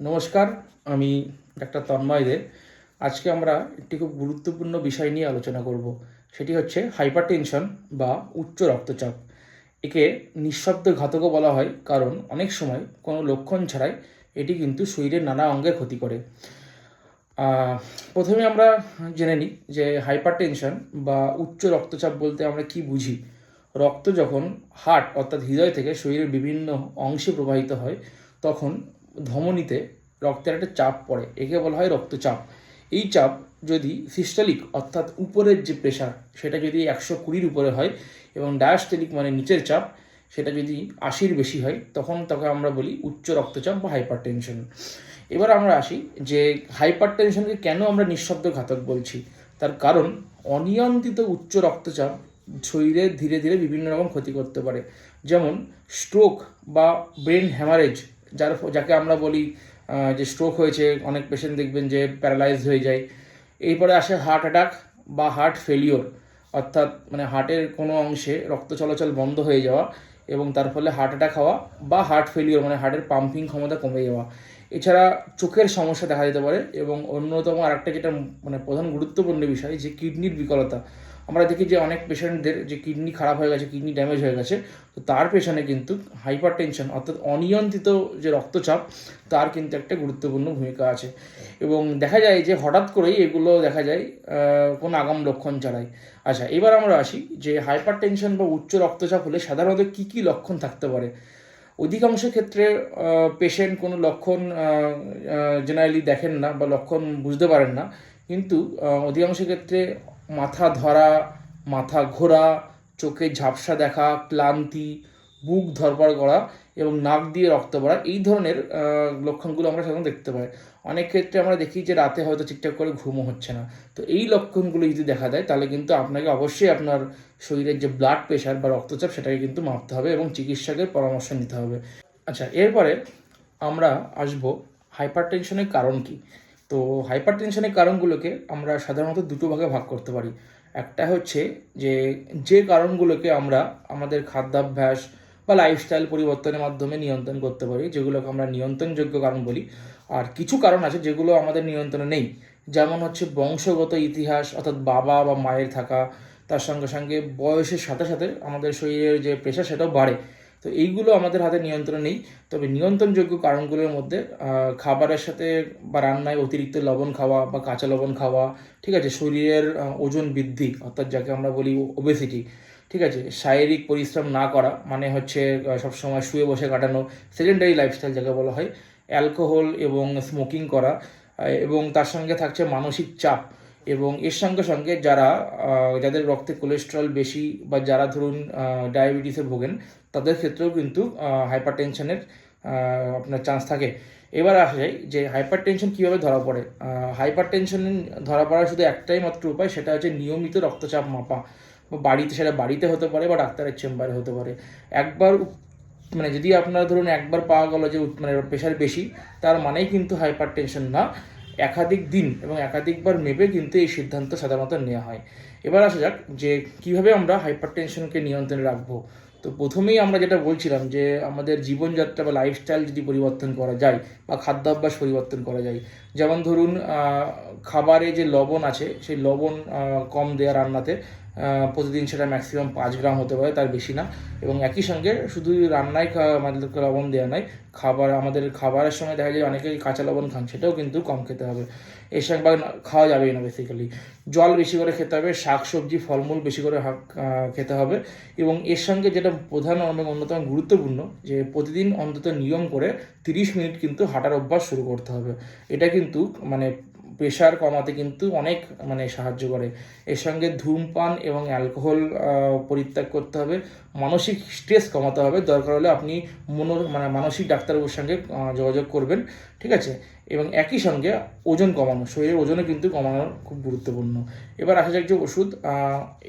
নমস্কার, আমি ডাক্তার তন্ময় দে। আজকে আমরা একটি খুব গুরুত্বপূর্ণ বিষয় নিয়ে আলোচনা করব। সেটি হচ্ছে হাইপারটেনশন বা উচ্চ রক্তচাপ। একে নিঃশব্দ ঘাতকও বলা হয়, কারণ অনেক সময় কোনো লক্ষণ ছাড়াই এটি কিন্তু শরীরের নানা অঙ্গের ক্ষতি করে। প্রথমে আমরা জেনে নিই যে হাইপারটেনশন বা উচ্চ রক্তচাপ বলতে আমরা কি বুঝি। রক্ত যখন হার্ট, অর্থাৎ হৃদয় থেকে শরীরের বিভিন্ন অংশে প্রবাহিত হয়, তখন ধমনীতে রক্তের একটা চাপ পড়ে, একে বলা হয় রক্তচাপ। এই চাপ যদি সিস্টালিক অর্থাৎ উপরের যে প্রেশার সেটা যদি একশো কুড়ির উপরে হয় এবং ডায়াস্টেলিক মানে নিচের চাপ, সেটা যদি আশির বেশি হয়, তখন তাকে আমরা বলি উচ্চ রক্তচাপ বা হাইপার টেনশন এবার আমরা আসি যে হাইপার টেনশনকে কেন আমরা নিঃশব্দ ঘাতক বলছি? তার কারণ, অনিয়ন্ত্রিত উচ্চ রক্তচাপ শরীরে ধীরে ধীরে বিভিন্ন রকম ক্ষতি করতে পারে। যেমন স্ট্রোক বা ব্রেন হ্যামারেজ যার যাকে আমরা বলি যে স্ট্রোক হয়েছে, অনেক পেশেন্ট দেখবেন যে প্যারালাইজ হয়ে যায়। এরপরে আসে হার্ট অ্যাটাক বা হার্ট ফেলিওর অর্থাৎ মানে হার্টের কোনো অংশে রক্ত চলাচল বন্ধ হয়ে যাওয়া এবং তার ফলে হার্ট অ্যাটাক হওয়া বা হার্ট ফেলিওর মানে হার্টের পাম্পিং ক্ষমতা কমে যাওয়া। এছাড়া চোখের সমস্যা দেখা যেতে পারে এবং অন্যতম আরেকটা যেটা মানে প্রধান গুরুত্বপূর্ণ বিষয়, যে কিডনির বিকলতা। আমরা দেখি যে অনেক পেশেন্টদের যে কিডনি খারাপ হয়ে গেছে কিডনি ড্যামেজ হয়ে গেছে, তো তার পেছনে কিন্তু হাইপার টেনশন অর্থাৎ অনিয়ন্ত্রিত যে রক্তচাপ, তার কিন্তু একটা গুরুত্বপূর্ণ ভূমিকা আছে। এবং দেখা যায় যে হঠাৎ করেই এগুলো দেখা যায় কোনো আগাম লক্ষণ ছাড়াই। আচ্ছা এবার আমরা আসি যে হাইপার টেনশন বা উচ্চ রক্তচাপ হলে সাধারণত কী কী লক্ষণ থাকতে পারে? অধিকাংশ ক্ষেত্রে পেশেন্ট কোনো লক্ষণ জেনারেলি দেখেন না বা লক্ষণ বুঝতে পারেন না, কিন্তু অধিকাংশ ক্ষেত্রে মাথা ধরা, মাথা ঘোরা, চোখে ঝাপসা দেখা, ক্লান্তি, বুক ধরপড় করা এবং নাক দিয়ে রক্ত পড়া, এই ধরনের লক্ষণগুলো আমরা সাধারণত দেখতে পাই। অনেক ক্ষেত্রে আমরা দেখি যে রাতে হয়তো ঠিকঠাক করে ঘুমও হচ্ছে না। তো এই লক্ষণগুলো যদি দেখা দেয়, তাহলে কিন্তু আপনাকে অবশ্যই আপনার শরীরের যে ব্লাড প্রেশার বা রক্তচাপ, সেটাকে কিন্তু মাপতে হবে এবং চিকিৎসকের পরামর্শ নিতে হবে। আচ্ছা এরপরে আমরা আসব হাইপার টেনশনের কারণ কি? তো হাইপার টেনশনের কারণগুলোকে আমরা সাধারণত দুটো ভাগে ভাগ করতে পারি। একটা হচ্ছে যে যে কারণগুলোকে আমরা আমাদের খাদ্যাভ্যাস বা লাইফস্টাইল পরিবর্তনের মাধ্যমে নিয়ন্ত্রণ করতে পারি, যেগুলোকে আমরা নিয়ন্ত্রণযোগ্য কারণ বলি, আর কিছু কারণ আছে যেগুলো আমাদের নিয়ন্ত্রণে নেই। যেমন হচ্ছে বংশগত ইতিহাস, অর্থাৎ বাবা বা মায়ের থাকা, তার সঙ্গে সঙ্গে বয়সের সাথে সাথে আমাদের শরীরের যে প্রেশার সেটাও বাড়ে। তো এইগুলো আমাদের হাতে নিয়ন্ত্রণ নেই। তবে নিয়ন্ত্রণযোগ্য কারণগুলোর মধ্যে খাবারের সাথে বা রান্নায় অতিরিক্ত লবণ খাওয়া বা কাঁচা লবণ খাওয়া, ঠিক আছে, শরীরের ওজন বৃদ্ধি, অর্থাৎ যাকে আমরা বলি ওবেসিটি ঠিক আছে, শারীরিক পরিশ্রম না করা মানে হচ্ছে সবসময় শুয়ে বসে কাটানো সেকেন্ডারি লাইফস্টাইল যাকে বলা হয় অ্যালকোহল এবং স্মোকিং করা এবং তার সঙ্গে থাকছে মানসিক চাপ এবং এর সঙ্গে সঙ্গে যারা যাদের রক্তে কোলেস্ট্রল বেশি꯫ বা যারা ধরুন ডায়াবেটিসে ভোগেন, তাদের ক্ষেত্রেও কিন্তু হাইপার টেনশনের আপনার চান্স থাকে। এবার আসা যায় যে হাইপার টেনশন কীভাবে ধরা পড়ে? হাইপার টেনশন ধরা পড়ার শুধু একটাই মাত্র উপায়, সেটা হচ্ছে নিয়মিত রক্তচাপ মাপা। বাড়িতে, সেটা বাড়িতে হতে পারে বা ডাক্তারের চেম্বারে হতে পারে। একবার মানে যদি আপনারা ধরুন একবার পাওয়া গেল যে মানে প্রেশার বেশি, তার মানেই কিন্তু হাইপার টেনশন না। একাধিক দিন এবং একাধিকবার মেপে কিন্তু এই সিদ্ধান্ত সাধারণত নেওয়া হয়। এবার আসা যাক যে কীভাবে আমরা হাইপার টেনশনকে নিয়ন্ত্রণে রাখব। তো প্রথমেই আমরা যেটা বলছিলাম যে আমাদের জীবনযাত্রা বা লাইফস্টাইল যদি পরিবর্তন করা যায় বা খাদ্যাভ্যাস পরিবর্তন করা যায়, যেমন ধরুন খাবারে যে লবণ আছে, সেই লবণ কম দেওয়া রান্নাতে প্রতিদিন সেটা ম্যাক্সিমাম পাঁচ গ্রাম হতে পারে, তার বেশি না। এবং একই সঙ্গে শুধু রান্নায় আমাদেরকে লবণ দেওয়া নয় খাবার, আমাদের খাবারের সময় দেখা যায় অনেকেই কাঁচা লবণ খান, সেটাও কিন্তু কম খেতে হবে। এর সঙ্গে খাওয়া যাবেই না বেসিক্যালি জল বেশি করে খেতে হবে, শাক, সবজি, ফলমূল বেশি করে খেতে হবে। এবং এর সঙ্গে যেটা প্রধান এবং অন্যতম গুরুত্বপূর্ণ, যে প্রতিদিন অন্তত নিয়ম করে তিরিশ মিনিট কিন্তু হাঁটার অভ্যাস শুরু করতে হবে। এটা কিন্তু মানে প্রেশার কমাতে কিন্তু অনেক মানে সাহায্য করে। এর সঙ্গে ধূমপান এবং অ্যালকোহল পরিত্যাগ করতে হবে। মানসিক স্ট্রেস কমাতে হবে। দরকার হলে আপনি মনো মানে মানসিক ডাক্তারবাবুর সঙ্গে যোগাযোগ করবেন, ঠিক আছে? এবং একই সঙ্গে ওজন কমানো, শরীরের ওজনও কিন্তু কমানো খুব গুরুত্বপূর্ণ। এবার আসা যাক যে ওষুধ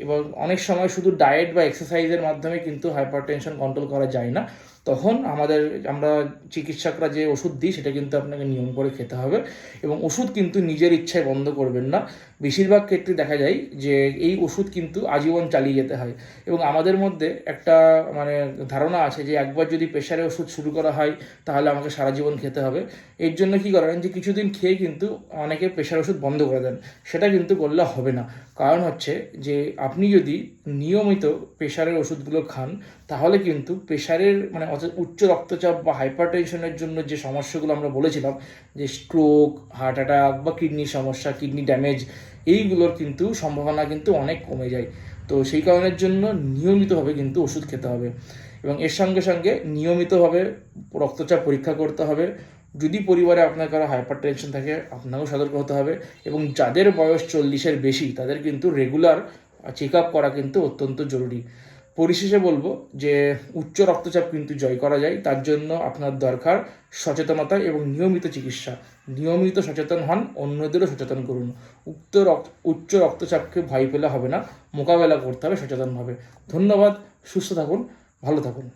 এবং অনেক সময় শুধু ডায়েট বা এক্সারসাইজের মাধ্যমে কিন্তু হাইপার টেনশন কন্ট্রোল করা যায় না। তখন আমাদের, আমরা চিকিৎসকরা যে ওষুধ দিই, সেটা কিন্তু আপনাকে নিয়ম করে খেতে হবে। এবং ওষুধ কিন্তু নিজের ইচ্ছায় বন্ধ করবেন না। বেশিরভাগ ক্ষেত্রে দেখা যায় যে এই ওষুধ কিন্তু আজীবন চালিয়ে যেতে হয়। এবং আমাদের মধ্যে একটা মানে ধারণা আছে যে একবার যদি প্রেশারের ওষুধ শুরু করা হয়, তাহলে আমাকে সারা জীবন খেতে হবে। এর জন্য কি করেন যে কিছুদিন খেয়ে কিন্তু অনেকে প্রেশার ওষুধ বন্ধ করে দেন। সেটা কিন্তু করলে হবে না। কারণ হচ্ছে যে আপনি যদি নিয়মিত প্রেশারের ওষুধগুলো খান তাহলে কিন্তু প্রেশারের মানে অর্থাৎ উচ্চ রক্তচাপ বা হাইপার টেনশনের জন্য যে সমস্যাগুলো আমরা বলেছিলাম, যে স্ট্রোক হার্ট অ্যাটাক বা কিডনির সমস্যা কিডনি ড্যামেজ এইগুলোর কিন্তু সম্ভাবনা কিন্তু অনেক কমে যায়। তো সেই কারণের জন্য নিয়মিতভাবে কিন্তু ওষুধ খেতে হবে এবং এর সঙ্গে সঙ্গে নিয়মিতভাবে রক্তচাপ পরীক্ষা করতে হবে। যদি পরিবারে আপনার কারও হাইপার টেনশন থাকে, আপনাকেও সতর্ক হতে হবে এবং যাদের বয়স চল্লিশের বেশি, তাদের কিন্তু রেগুলার চেক আপ করা কিন্তু অত্যন্ত জরুরি। পরিশেষে বলব যে উচ্চ রক্তচাপ কিন্তু জয় করা যায়, তার জন্য আপনার দরকার সচেতনতা এবং নিয়মিত চিকিৎসা। নিয়মিত সচেতন হন, অন্যদেরও সচেতন করুন। উক্ত রক্ত, উচ্চ রক্তচাপকে ভয় পেলে হবে না, মোকাবেলা করতে হবে সচেতনভাবে। ধন্যবাদ, সুস্থ থাকুন, ভালো থাকুন।